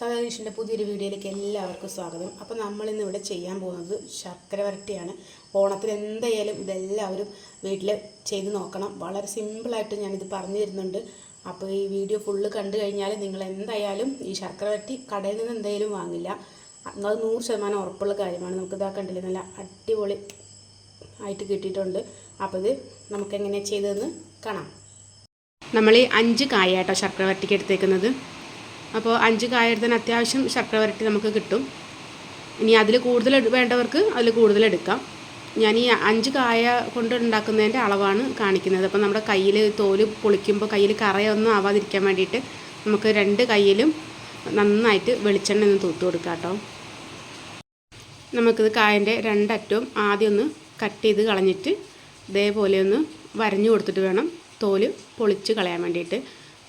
സദാദീഷിന്റെ പുതിയൊരു വീഡിയോയിലേക്ക് എല്ലാവർക്കും സ്വാഗതം. അപ്പോൾ നമ്മളിന്ന് ഇവിടെ ചെയ്യാൻ പോകുന്നത് ശർക്കര വരട്ടിയാണ്. ഓണത്തിന് എന്തായാലും ഇതെല്ലാവരും വീട്ടിൽ ചെയ്ത് നോക്കണം. വളരെ സിമ്പിളായിട്ട് ഞാനിത് പറഞ്ഞു തരുന്നുണ്ട്. അപ്പോൾ ഈ വീഡിയോ ഫുള്ള് കണ്ടു കഴിഞ്ഞാൽ നിങ്ങൾ എന്തായാലും ഈ ശർക്കര വരട്ടി കടയിൽ നിന്ന് എന്തായാലും വാങ്ങില്ല. അത് നൂറ് ശതമാനം ഉറപ്പുള്ള കാര്യമാണ്. നമുക്ക് ഇതാ കണ്ടില്ലേ നല്ല അടിപൊളി ആയിട്ട് കിട്ടിയിട്ടുണ്ട്. അപ്പോൾ ഇത് നമുക്ക് എങ്ങനെയാണ് ചെയ്തതെന്ന് കാണാം. നമ്മൾ ഈ അഞ്ച് കായ കേട്ടോ ശർക്കര വരട്ടിക്ക് എടുത്തേക്കുന്നത്. അപ്പോൾ അഞ്ച് കായ എടുത്തതിന് അത്യാവശ്യം ശർക്കര വരട്ടി നമുക്ക് കിട്ടും. ഇനി അതിൽ കൂടുതൽ വേണ്ടവർക്ക് അതിൽ കൂടുതൽ എടുക്കാം. ഞാൻ ഈ അഞ്ച് കായ കൊണ്ട് ഉണ്ടാക്കുന്നതിന്റെ അളവാണ് കാണിക്കുന്നത്. അപ്പോൾ നമ്മുടെ കയ്യിൽ തോൽ പൊളിക്കുമ്പോൾ കയ്യിൽ കറയൊന്നും ആവാതിരിക്കാൻ വേണ്ടിയിട്ട് നമുക്ക് രണ്ട് കയ്യിലും നന്നായിട്ട് വെളിച്ചെണ്ണ ഒന്ന് തൂത്ത് കൊടുക്കാം കേട്ടോ. നമുക്കിത് കായന്റെ രണ്ടറ്റവും ആദ്യം ഒന്ന് കട്ട് ചെയ്ത് കളഞ്ഞിട്ട് ഇതേപോലെ ഒന്ന് വരഞ്ഞു കൊടുത്തിട്ട് വേണം തോൽ പൊളിച്ച് കളയാൻ വേണ്ടിയിട്ട്.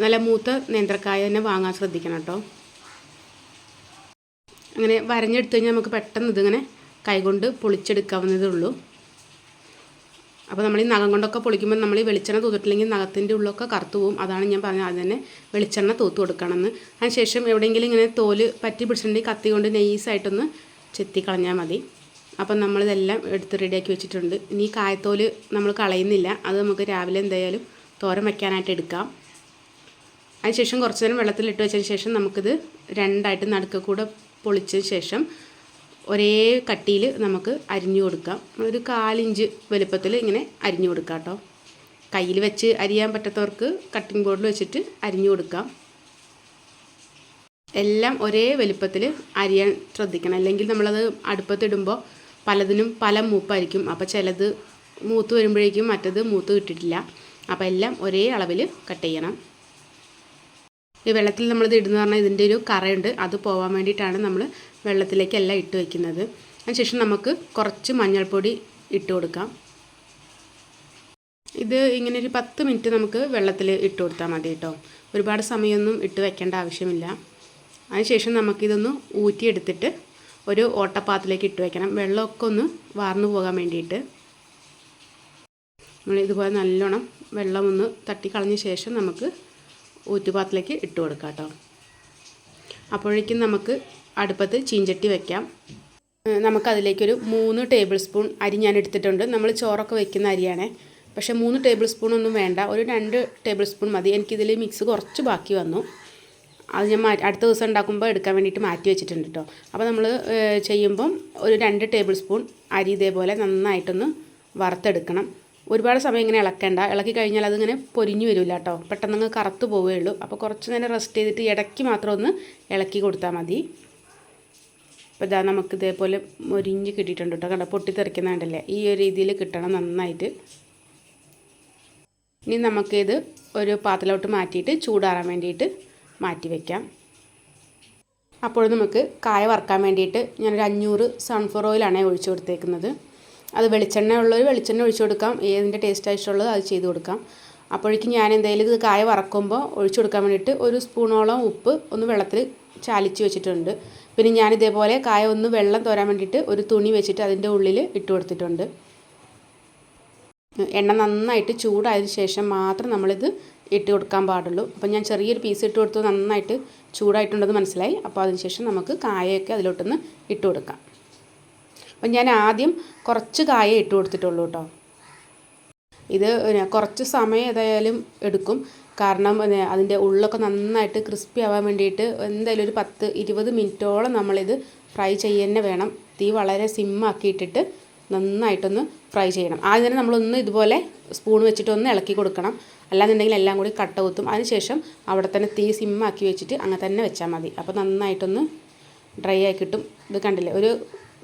നല്ല മൂത്ത നേന്ത്രക്കായ തന്നെ വാങ്ങാൻ ശ്രദ്ധിക്കണം കേട്ടോ. അങ്ങനെ വരഞ്ഞെടുത്തു കഴിഞ്ഞാൽ നമുക്ക് പെട്ടെന്ന് ഇതിങ്ങനെ കൈകൊണ്ട് പൊളിച്ചെടുക്കാവുന്നതേ ഉള്ളൂ. അപ്പോൾ നമ്മൾ ഈ നഖം കൊണ്ടൊക്കെ പൊളിക്കുമ്പോൾ നമ്മൾ ഈ വെളിച്ചെണ്ണ തൂത്തിട്ടില്ലെങ്കിൽ നഖത്തിന്റെ ഉള്ളൊക്കെ കറുത്തു പോകും അതാണ് ഞാൻ പറഞ്ഞത്. ആദ്യം തന്നെ വെളിച്ചെണ്ണ തൂത്ത് കൊടുക്കണമെന്ന്. അതിനുശേഷം എവിടെയെങ്കിലും ഇങ്ങനെ തോൽ പറ്റി പിടിച്ചിട്ടുണ്ടെങ്കിൽ കത്തി കൊണ്ട് നെയ്സായിട്ടൊന്ന് ചെത്തി കളഞ്ഞാൽ മതി. അപ്പം നമ്മളിതെല്ലാം എടുത്ത് റെഡിയാക്കി വെച്ചിട്ടുണ്ട്. ഇനി കായത്തോൽ നമ്മൾ കളയുന്നില്ല. അത് നമുക്ക് രാവിലെ എന്തായാലും തോരം വയ്ക്കാനായിട്ട് എടുക്കാം. അതിനുശേഷം കുറച്ച് നേരം വെള്ളത്തിലിട്ട് വെച്ചതിന് ശേഷം നമുക്കിത് രണ്ടായിട്ട് നടുക്ക് കൂടെ പൊളിച്ചതിന് ശേഷം ഒരേ കട്ടിയിൽ നമുക്ക് അരിഞ്ഞു കൊടുക്കാം. ഒരു കാലിഞ്ച് വലുപ്പത്തിൽ ഇങ്ങനെ അരിഞ്ഞു കൊടുക്കാം കേട്ടോ. കയ്യിൽ വെച്ച് അരിയാൻ പറ്റാത്തവർക്ക് കട്ടിംഗ് ബോർഡിൽ വെച്ചിട്ട് അരിഞ്ഞു കൊടുക്കാം. എല്ലാം ഒരേ വലുപ്പത്തിൽ അരിയാൻ ശ്രദ്ധിക്കണം. അല്ലെങ്കിൽ നമ്മളത് അടുപ്പത്തിടുമ്പോൾ പലതിനും പല മൂപ്പായിരിക്കും. അപ്പോൾ ചിലത് മൂത്ത് വരുമ്പോഴേക്കും മറ്റത് മൂത്ത് കിട്ടിയിട്ടില്ല. അപ്പോൾ എല്ലാം ഒരേ അളവിൽ കട്ട് ചെയ്യണം. ഈ വെള്ളത്തിൽ നമ്മളിത് ഇടുന്ന പറഞ്ഞാൽ ഇതിന്റെ ഒരു കറയുണ്ട്. അത് പോകാൻ വേണ്ടിയിട്ടാണ് നമ്മൾ വെള്ളത്തിലേക്ക് എല്ലാം ഇട്ട് വയ്ക്കുന്നത് അതിനുശേഷം നമുക്ക് കുറച്ച് മഞ്ഞൾപ്പൊടി ഇട്ട് കൊടുക്കാം. ഇത് ഇങ്ങനെ ഒരു പത്ത് മിനിറ്റ് നമുക്ക് വെള്ളത്തിൽ ഇട്ട് കൊടുത്താൽ മതി കേട്ടോ. ഒരുപാട് സമയമൊന്നും ഇട്ട് വെക്കേണ്ട ആവശ്യമില്ല. അതിനുശേഷം നമുക്കിതൊന്ന് ഊറ്റിയെടുത്തിട്ട് ഒരു ഓട്ടപ്പാത്തിലേക്ക് ഇട്ട് വെക്കണം. വെള്ളമൊക്കെ ഒന്ന് വാർന്നു പോകാൻ വേണ്ടിയിട്ട്. നമ്മൾ ഇതുപോലെ നല്ലോണം വെള്ളം ഒന്ന് തട്ടിക്കളഞ്ഞ ശേഷം നമുക്ക് ഊറ്റുപാത്രത്തിലേക്ക് ഇട്ട് കൊടുക്കാം കേട്ടോ. അപ്പോഴേക്കും നമുക്ക് അടുപ്പത്ത് ചീഞ്ചട്ടി വയ്ക്കാം നമുക്കതിലേക്കൊരു മൂന്ന് ടേബിൾ സ്പൂൺ അരി ഞാൻ എടുത്തിട്ടുണ്ട്. നമ്മൾ ചോറൊക്കെ വെക്കുന്ന അരിയാണേ. പക്ഷേ മൂന്ന് ടേബിൾ സ്പൂൺ ഒന്നും വേണ്ട. ഒരു രണ്ട് ടേബിൾ സ്പൂൺ മതി. എനിക്കിതിൽ മിക്സ് കുറച്ച് ബാക്കി വന്നു. അത് ഞാൻ അടുത്ത ദിവസം ഉണ്ടാക്കുമ്പോൾ എടുക്കാൻ വേണ്ടിയിട്ട് മാറ്റി വെച്ചിട്ടുണ്ട് കേട്ടോ. അപ്പോൾ നമ്മൾ ചെയ്യുമ്പം ഒരു രണ്ട് ടേബിൾ സ്പൂൺ അരി ഇതേപോലെ നന്നായിട്ടൊന്ന് വറുത്തെടുക്കണം. ഒരുപാട് സമയം ഇങ്ങനെ ഇളക്കേണ്ട. ഇളക്കി കഴിഞ്ഞാൽ അതിങ്ങനെ പൊരിഞ്ഞു വരില്ല കേട്ടോ പെട്ടെന്ന് അങ്ങ് കറുത്ത് പോവുകയേ ഉള്ളൂ അപ്പോൾ കുറച്ച് നേരം റെസ്റ്റ് ചെയ്തിട്ട് ഇടയ്ക്ക് മാത്രം ഒന്ന് ഇളക്കി കൊടുത്താൽ മതി. അപ്പോൾ ഇതാ നമുക്ക് ഇതേപോലെ മൊരിഞ്ഞ് കിട്ടിയിട്ടുണ്ട് കേട്ടോ കണ്ട? പൊട്ടിത്തെറിക്കുന്നുണ്ടല്ലേ ഈ ഒരു രീതിയിൽ കിട്ടണം നന്നായിട്ട്. ഇനി നമുക്കിത് ഒരു പാത്രത്തിലോട്ട് മാറ്റിയിട്ട് ചൂടാറാൻ വേണ്ടിയിട്ട് മാറ്റി വയ്ക്കാം അപ്പോൾ നമുക്ക് കായ വറുക്കാൻ വേണ്ടിയിട്ട് ഞാനൊരു അഞ്ഞൂറ് സൺഫ്ലവർ ഓയിലാണ് ഒഴിച്ചു കൊടുത്തേക്കുന്നത്. അത് വെളിച്ചെണ്ണ ഉള്ളൊരു വെളിച്ചെണ്ണ ഒഴിച്ചു കൊടുക്കാം. ഏതിന്റെ ടേസ്റ്റ് ആയിട്ടുള്ളത് അത് ചെയ്ത് കൊടുക്കാം. അപ്പോഴേക്കും ഞാൻ എന്തായാലും ഇത് കായ വറക്കുമ്പോൾ ഒഴിച്ചു കൊടുക്കാൻ വേണ്ടിയിട്ട് ഒരു സ്പൂണോളം ഉപ്പ് ഒന്ന് വെള്ളത്തിൽ ചാലിച്ച് വെച്ചിട്ടുണ്ട്. പിന്നെ ഞാൻ ഇതേപോലെ കായ ഒന്ന് വെള്ളം തോരാൻ വേണ്ടിയിട്ട് ഒരു തുണി വെച്ചിട്ട് അതിന്റെ ഉള്ളിൽ ഇട്ട് കൊടുത്തിട്ടുണ്ട്. എണ്ണ നന്നായിട്ട് ചൂടായതിനു ശേഷം മാത്രം നമ്മളിത് ഇട്ട് കൊടുക്കാൻ പാടുള്ളൂ. അപ്പം ഞാൻ ചെറിയൊരു പീസ് ഇട്ട് കൊടുത്തു. നന്നായിട്ട് ചൂടായിട്ടുണ്ടെന്ന് മനസ്സിലായി. അപ്പോൾ അതിന് ശേഷം നമുക്ക് കായയൊക്കെ അതിലോട്ടൊന്ന് ഇട്ട് കൊടുക്കാം. അപ്പം ഞാൻ ആദ്യം കുറച്ച് കായ ഇട്ട് കൊടുത്തിട്ടുള്ളൂ കേട്ടോ ഇത് കുറച്ച് സമയം ഏതായാലും എടുക്കും. കാരണം അതിന്റെ ഉള്ളൊക്കെ നന്നായിട്ട് ക്രിസ്പി ആവാൻ വേണ്ടിയിട്ട് എന്തായാലും ഒരു പത്ത് ഇരുപത് മിനിറ്റോളം നമ്മളിത് ഫ്രൈ ചെയ്യുക വേണം. തീ വളരെ സിമ്മാക്കിയിട്ടിട്ട് നന്നായിട്ടൊന്ന് ഫ്രൈ ചെയ്യണം. ആദ്യം തന്നെ നമ്മളൊന്ന് ഇതുപോലെ സ്പൂൺ വെച്ചിട്ടൊന്ന് ഇളക്കി കൊടുക്കണം. അല്ലാന്നുണ്ടെങ്കിൽ എല്ലാം കൂടി കട്ട കുത്തും. അതിനുശേഷം അവിടെ തന്നെ തീ സിമ്മാക്കി വെച്ചിട്ട് അങ്ങനെ തന്നെ വെച്ചാൽ മതി. അപ്പോൾ നന്നായിട്ടൊന്ന് ഡ്രൈ ആയി കിട്ടും. ഇത് കണ്ടില്ലേ? ഒരു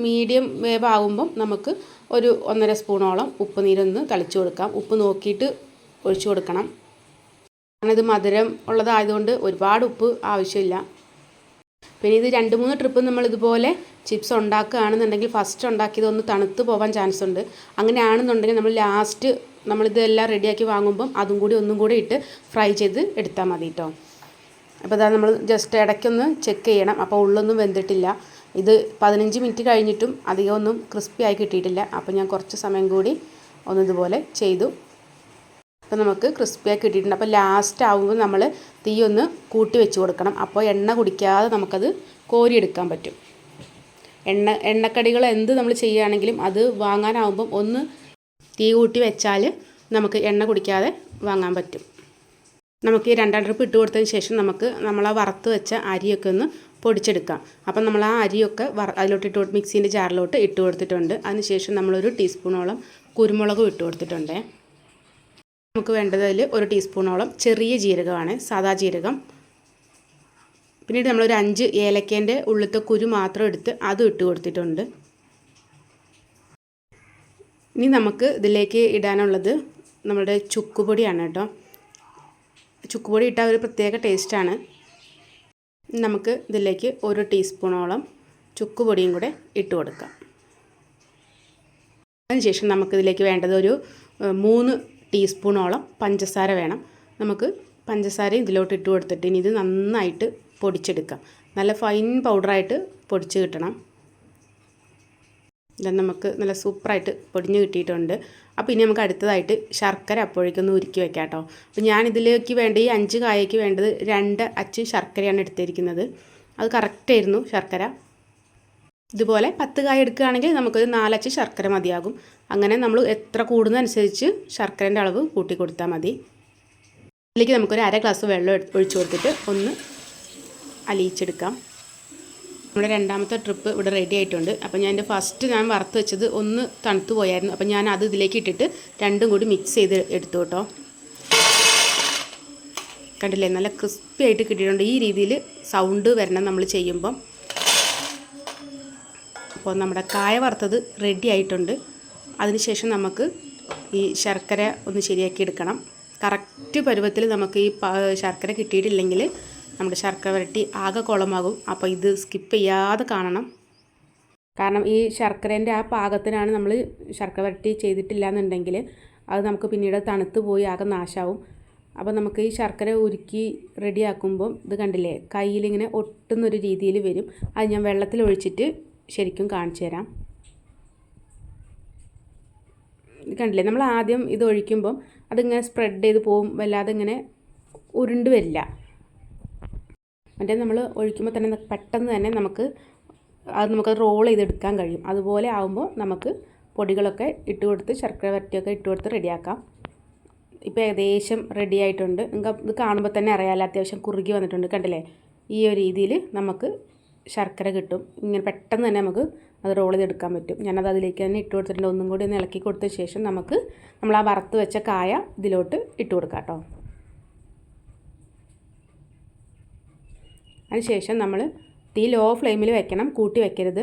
മീഡിയം വേവ് ആകുമ്പം നമുക്ക് ഒരു ഒന്നര സ്പൂണോളം ഉപ്പ് നീരൊന്ന് തളിച്ചു കൊടുക്കാം. ഉപ്പ് നോക്കിയിട്ട് ഒഴിച്ചു കൊടുക്കണം. കാരണം ഇത് മധുരം ഉള്ളതായതുകൊണ്ട് ഒരുപാട് ഉപ്പ് ആവശ്യമില്ല. പിന്നെ ഇത് രണ്ട് മൂന്ന് ട്രിപ്പ് നമ്മൾ ഇതുപോലെ ചിപ്സ് ഉണ്ടാക്കുകയാണെന്നുണ്ടെങ്കിൽ ഫസ്റ്റ് ഉണ്ടാക്കിയതൊന്ന് തണുത്ത് പോകാൻ ചാൻസ് ഉണ്ട്. അങ്ങനെയാണെന്നുണ്ടെങ്കിൽ നമ്മൾ ലാസ്റ്റ് നമ്മളിതെല്ലാം റെഡിയാക്കി വാങ്ങുമ്പം അതും കൂടി ഒന്നും കൂടി ഇട്ട് ഫ്രൈ ചെയ്ത് എടുത്താൽ മതി കേട്ടോ അപ്പോൾ ഇതാ നമ്മൾ ജസ്റ്റ് ഇടയ്ക്കൊന്ന് ചെക്ക് ചെയ്യണം. അപ്പോൾ ഉള്ളൊന്നും വെന്തിട്ടില്ല. ഇത് പതിനഞ്ച് മിനിറ്റ് കഴിഞ്ഞിട്ടും അധികം ഒന്നും ക്രിസ്പി ആയി കിട്ടിയിട്ടില്ല. അപ്പോൾ ഞാൻ കുറച്ച് സമയം കൂടി ഒന്ന് ഇതുപോലെ ചെയ്തു. അപ്പോൾ നമുക്ക് ക്രിസ്പിയായി കിട്ടിയിട്ടുണ്ട്. അപ്പോൾ ലാസ്റ്റ് ആവുമ്പോൾ നമ്മൾ തീ ഒന്ന് കൂട്ടി വെച്ച് കൊടുക്കണം. അപ്പോൾ എണ്ണ കുടിക്കാതെ നമുക്കത് കോരിയെടുക്കാൻ പറ്റും. എണ്ണ എണ്ണക്കടികൾ എന്ത് നമ്മൾ ചെയ്യുകയാണെങ്കിലും അത് വാങ്ങാനാവുമ്പം ഒന്ന് തീ കൂട്ടി വെച്ചാൽ നമുക്ക് എണ്ണ കുടിക്കാതെ വാങ്ങാൻ പറ്റും. നമുക്ക് ഈ രണ്ടാം ട്രിപ്പ് ഇട്ട് കൊടുത്തതിന് ശേഷം നമുക്ക് നമ്മൾ വറുത്ത് വെച്ച അരിയൊക്കെ ഒന്ന് പൊടിച്ചെടുക്കാം. അപ്പം നമ്മൾ ആ അരിയൊക്കെ വറ അതിലോട്ട് ഇട്ട് മിക്സീന്റെ ജാറിലോട്ട് ഇട്ട് കൊടുത്തിട്ടുണ്ട്. അതിനുശേഷം നമ്മളൊരു ടീസ്പൂണോളം കുരുമുളകും ഇട്ട് കൊടുത്തിട്ടുണ്ട്. നമുക്ക് വേണ്ടത് അതിൽ ഒരു ടീസ്പൂണോളം ചെറിയ ജീരകമാണ് സാദാ ജീരകം. പിന്നീട് നമ്മളൊരു അഞ്ച് ഏലക്കേന്റെ ഉള്ളിലത്തെ കുരു മാത്രം എടുത്ത് അതും ഇട്ട് കൊടുത്തിട്ടുണ്ട്. ഇനി നമുക്ക് ഇതിലേക്ക് ഇടാനുള്ളത് നമ്മുടെ ചുക്കുപൊടിയാണ് കേട്ടോ. ചുക്കുപൊടി ഇട്ടാൽ ഒരു പ്രത്യേക ടേസ്റ്റാണ് നമുക്ക് ഇതിലേക്ക് ഒരു ടീസ്പൂണോളം ചുക്കുപൊടിയും കൂടെ ഇട്ട് കൊടുക്കാം. അതിനുശേഷം നമുക്കിതിലേക്ക് വേണ്ടത് ഒരു മൂന്ന് ടീസ്പൂണോളം പഞ്ചസാര വേണം. നമുക്ക് പഞ്ചസാര ഇതിലോട്ട് ഇട്ട് കൊടുത്തിട്ട് ഇനി ഇത് നന്നായിട്ട് പൊടിച്ചെടുക്കാം. നല്ല ഫൈൻ പൗഡറായിട്ട് പൊടിച്ച് കിട്ടണം. ഇത് നമുക്ക് നല്ല സൂപ്പറായിട്ട് പൊടിഞ്ഞ് കിട്ടിയിട്ടുണ്ട്. അപ്പോൾ ഇനി നമുക്ക് അടുത്തതായിട്ട് ശർക്കര അപ്പോഴേക്കൊന്ന് ഉരുക്കി വെക്കാം കേട്ടോ. അപ്പോൾ ഞാൻ ഇതിലേക്ക് വേണ്ട ഈ അഞ്ച് കായയ്ക്ക് വേണ്ടത് രണ്ട് അച്ച് ശർക്കരയാണ് എടുത്തിരിക്കുന്നത്. അത് കറക്റ്റായിരുന്നു ശർക്കര. ഇതുപോലെ പത്ത് കായ എടുക്കുകയാണെങ്കിൽ നമുക്കൊരു നാലച്ച് ശർക്കര മതിയാകും. അങ്ങനെ നമ്മൾ എത്ര കൂടുന്നതനുസരിച്ച് ശർക്കരന്റെ അളവ് കൂട്ടി കൊടുത്താൽ മതി. ഇതിലേക്ക് നമുക്കൊരു അര ഗ്ലാസ് വെള്ളം ഒഴിച്ചു കൊടുത്തിട്ട് ഒന്ന് അലിയിച്ചെടുക്കാം. നമ്മുടെ രണ്ടാമത്തെ ട്രിപ്പ് ഇവിടെ റെഡി ആയിട്ടുണ്ട്. അപ്പോൾ ഞാൻ എന്റെ ഫസ്റ്റ് ഞാൻ വറുത്ത് വെച്ചത് ഒന്ന് തണുത്ത് പോയായിരുന്നു. അപ്പോൾ ഞാൻ അത് ഇതിലേക്ക് ഇട്ടിട്ട് രണ്ടും കൂടി മിക്സ് ചെയ്ത് എടുത്തു കേട്ടോ. കണ്ടില്ലേ? നല്ല ക്രിസ്പി ആയിട്ട് കിട്ടിയിട്ടുണ്ട്. ഈ രീതിയിൽ സൗണ്ട് വരണം നമ്മൾ ചെയ്യുമ്പം. അപ്പോൾ നമ്മുടെ കായ വറുത്തത് റെഡി ആയിട്ടുണ്ട്. അതിനുശേഷം നമുക്ക് ഈ ശർക്കര ഒന്ന് ശരിയാക്കി എടുക്കണം. കറക്റ്റ് പരുവത്തിൽ നമുക്ക് ഈ ശർക്കര കിട്ടിയിട്ടില്ലെങ്കിൽ നമ്മുടെ ശർക്കര വരട്ടി ആകെ കുളമാകും. അപ്പോൾ ഇത് സ്കിപ്പ് ചെയ്യാതെ കാണണം. കാരണം ഈ ശർക്കരേന്റെ ആ പാകത്തിനാണ് നമ്മൾ ശർക്കര വരട്ടി ചെയ്തിട്ടില്ല എന്നുണ്ടെങ്കിൽ അത് നമുക്ക് പിന്നീട് തണുത്ത് പോയി ആകെ നാശാവും. അപ്പോൾ നമുക്ക് ഈ ശർക്കര ഉരുക്കി റെഡിയാക്കുമ്പം ഇത് കണ്ടില്ലേ കയ്യിലിങ്ങനെ ഒട്ടുന്നൊരു രീതിയിൽ വരും. അത് ഞാൻ വെള്ളത്തിൽ ഒഴിച്ചിട്ട് ശരിക്കും കാണിച്ചു തരാം. കണ്ടില്ലേ നമ്മൾ ആദ്യം ഇത് ഒഴിക്കുമ്പം അതിങ്ങനെ സ്പ്രെഡ് ചെയ്ത് പോവും വല്ലാതെ ഇങ്ങനെ ഉരുണ്ട് വരില്ല. മറ്റേ നമ്മൾ ഒഴിക്കുമ്പോൾ തന്നെ പെട്ടെന്ന് തന്നെ നമുക്ക് അത് നമുക്ക് റോൾ ചെയ്തെടുക്കാൻ കഴിയും. അതുപോലെ ആകുമ്പോൾ നമുക്ക് പൊടികളൊക്കെ ഇട്ട് കൊടുത്ത് ശർക്കര വരട്ടിയൊക്കെ ഇട്ട് കൊടുത്ത് റെഡിയാക്കാം. ഇപ്പോൾ ഏകദേശം റെഡി ആയിട്ടുണ്ട്. നിങ്ങൾക്ക് ഇത് കാണുമ്പോൾ തന്നെ അറിയാമല്ലോ അത്യാവശ്യം കുറുകി വന്നിട്ടുണ്ട്. കണ്ടില്ലേ? ഈ ഒരു രീതിയിൽ നമുക്ക് ശർക്കര കിട്ടും. ഇങ്ങനെ പെട്ടെന്ന് തന്നെ നമുക്ക് അത് റോൾ ചെയ്തെടുക്കാൻ പറ്റും. ഞാനത് അതിലേക്ക് തന്നെ ഇട്ട് കൊടുത്തിട്ടുണ്ട്. ഒന്നും കൂടി ഒന്ന് ഇളക്കി കൊടുത്ത ശേഷം നമുക്ക് നമ്മൾ ആ വറുത്ത് വെച്ച കായ ഇതിലോട്ട് ഇട്ട് കൊടുക്കാം കേട്ടോ. അതിനുശേഷം നമ്മൾ തീ ലോ ഫ്ലെയിമിൽ വെക്കണം. കൂട്ടി വെക്കരുത്.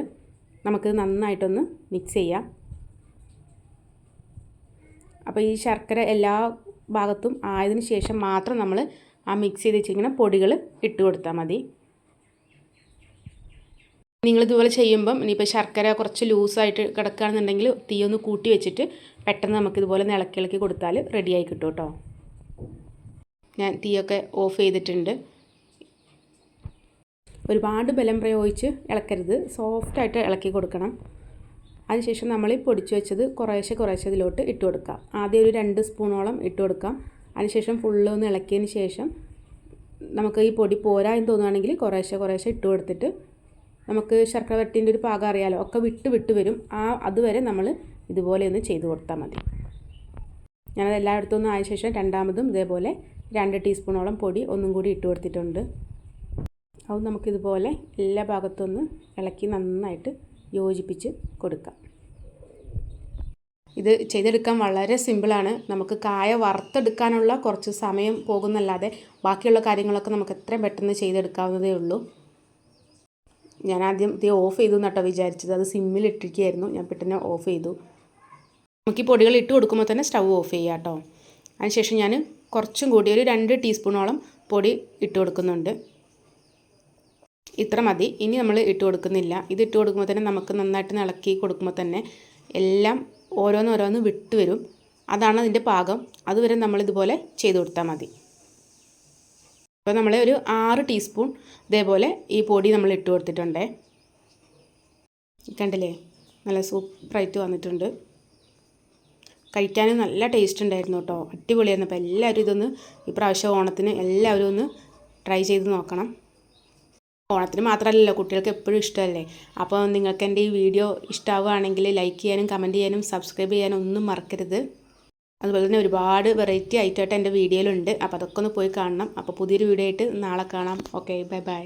നമുക്ക് നന്നായിട്ടൊന്ന് മിക്സ് ചെയ്യാം. അപ്പോൾ ഈ ശർക്കര എല്ലാ ഭാഗത്തും ആയതിനു ശേഷം മാത്രം നമ്മൾ ആ മിക്സ് ചെയ്ത് വെച്ചിരിക്കുന്ന പൊടികൾ ഇട്ട് കൊടുത്താൽ മതി. നിങ്ങളിതുപോലെ ചെയ്യുമ്പം ഇനിയിപ്പോൾ ശർക്കര കുറച്ച് ലൂസായിട്ട് കിടക്കുകയാണെന്നുണ്ടെങ്കിൽ തീ ഒന്ന് കൂട്ടി വെച്ചിട്ട് പെട്ടെന്ന് നമുക്കിതുപോലെ ഇളക്കി ഇളക്കി കൊടുത്താൽ റെഡിയായി കിട്ടും കേട്ടോ. ഞാൻ തീയൊക്കെ ഓഫ് ചെയ്തിട്ടുണ്ട്. ഒരുപാട് ബലം പ്രയോഗിച്ച് ഇളക്കരുത്. സോഫ്റ്റായിട്ട് ഇളക്കി കൊടുക്കണം. അതിനുശേഷം നമ്മൾ പൊടിച്ചു വെച്ചത് കുറേശ്ശെ കുറേശ്ശെ ഇതിലോട്ട് ഇട്ട് കൊടുക്കാം. ആദ്യം ഒരു രണ്ട് സ്പൂണോളം ഇട്ട് കൊടുക്കാം. അതിനുശേഷം ഫുള്ള് ഒന്ന് ഇളക്കിയതിന് ശേഷം നമുക്ക് ഈ പൊടി പോരാ എന്ന് തോന്നുകയാണെങ്കിൽ കുറേശ്ശെ കുറേശ്ശെ ഇട്ട് കൊടുത്തിട്ട് നമുക്ക് ശർക്കര വരട്ടിന്റെ ഒരു പാകം അറിയാലോ ഒക്കെ വിട്ട് വിട്ട് വരും. ആ അതുവരെ നമ്മൾ ഇതുപോലെ ഒന്ന് ചെയ്ത് കൊടുത്താൽ മതി. ഞാനത് എല്ലായിടത്തും ഒന്ന് ആയ ശേഷം രണ്ടാമതും ഇതേപോലെ രണ്ട് ടീസ്പൂണോളം പൊടി ഒന്നും കൂടി ഇട്ട് കൊടുത്തിട്ടുണ്ട്. അത് നമുക്കിതുപോലെ എല്ലാ ഭാഗത്തൊന്ന് ഇളക്കി നന്നായിട്ട് യോജിപ്പിച്ച് കൊടുക്കാം. ഇത് ചെയ്തെടുക്കാൻ വളരെ സിമ്പിളാണ്. നമുക്ക് കായ വറുത്തെടുക്കാനുള്ള കുറച്ച് സമയം പോകുന്നല്ലാതെ ബാക്കിയുള്ള കാര്യങ്ങളൊക്കെ നമുക്ക് എത്രയും പെട്ടെന്ന് ചെയ്തെടുക്കാവുന്നതേ ഉള്ളൂ. ഞാൻ ആദ്യം ഇത് ഓഫ് ചെയ്തു എന്നട്ടോ വിചാരിച്ചത്. അത് സിമ്മിൽ ഇട്ടിരിക്കുകയായിരുന്നു. ഞാൻ പെട്ടെന്ന് ഓഫ് ചെയ്തു. നമുക്ക് ഈ പൊടികൾ ഇട്ട് കൊടുക്കുമ്പോൾ തന്നെ സ്റ്റൗ ഓഫ് ചെയ്യുക കേട്ടോ അതിനുശേഷം ഞാൻ കുറച്ചും കൂടി ഒരു രണ്ട് ടീസ്പൂണോളം പൊടി ഇട്ട് കൊടുക്കുന്നുണ്ട്. ഇത്ര മതി. ഇനി നമ്മൾ ഇട്ട് കൊടുക്കുന്നില്ല. ഇത് ഇട്ട് കൊടുക്കുമ്പോൾ തന്നെ നമുക്ക് നന്നായിട്ട് ഇളക്കി കൊടുക്കുമ്പോൾ തന്നെ എല്ലാം ഓരോന്നോരോന്ന് വിട്ട് വരും. അതാണ് അതിന്റെ പാകം. അതുവരെ നമ്മളിതുപോലെ ചെയ്ത് കൊടുത്താൽ മതി. അപ്പോൾ നമ്മൾ ഒരു ആറ് ടീസ്പൂൺ ഇതേപോലെ ഈ പൊടി നമ്മൾ ഇട്ട് കൊടുത്തിട്ടുണ്ട്. കണ്ടില്ലേ? നല്ല സൂപ്പറായിട്ട് വന്നിട്ടുണ്ട്. കഴിക്കാനും നല്ല ടേസ്റ്റ് ഉണ്ടായിരുന്നു കേട്ടോ. അടിപൊളിയായിരുന്നു. അപ്പോൾ എല്ലാവരും ഇതൊന്ന് ഇപ്രാവശ്യം ഓണത്തിന് എല്ലാവരും ഒന്ന് ട്രൈ ചെയ്ത് നോക്കണം. ഓണത്തിന് മാത്രമല്ലല്ലോ കുട്ടികൾക്ക് എപ്പോഴും ഇഷ്ടമല്ലേ? അപ്പോൾ നിങ്ങൾക്ക് എന്റെ ഈ വീഡിയോ ഇഷ്ടമാവുകയാണെങ്കിൽ ലൈക്ക് ചെയ്യാനും കമന്റ് ചെയ്യാനും സബ്സ്ക്രൈബ് ചെയ്യാനും ഒന്നും മറക്കരുത്. അതുപോലെ തന്നെ ഒരുപാട് വെറൈറ്റി ആയിട്ടായിട്ട് എന്റെ വീഡിയോയിലുണ്ട്. അപ്പോൾ അതൊക്കെ ഒന്ന് പോയി കാണണം. അപ്പോൾ പുതിയൊരു വീഡിയോ ആയിട്ട് നാളെ കാണാം. Okay bye bye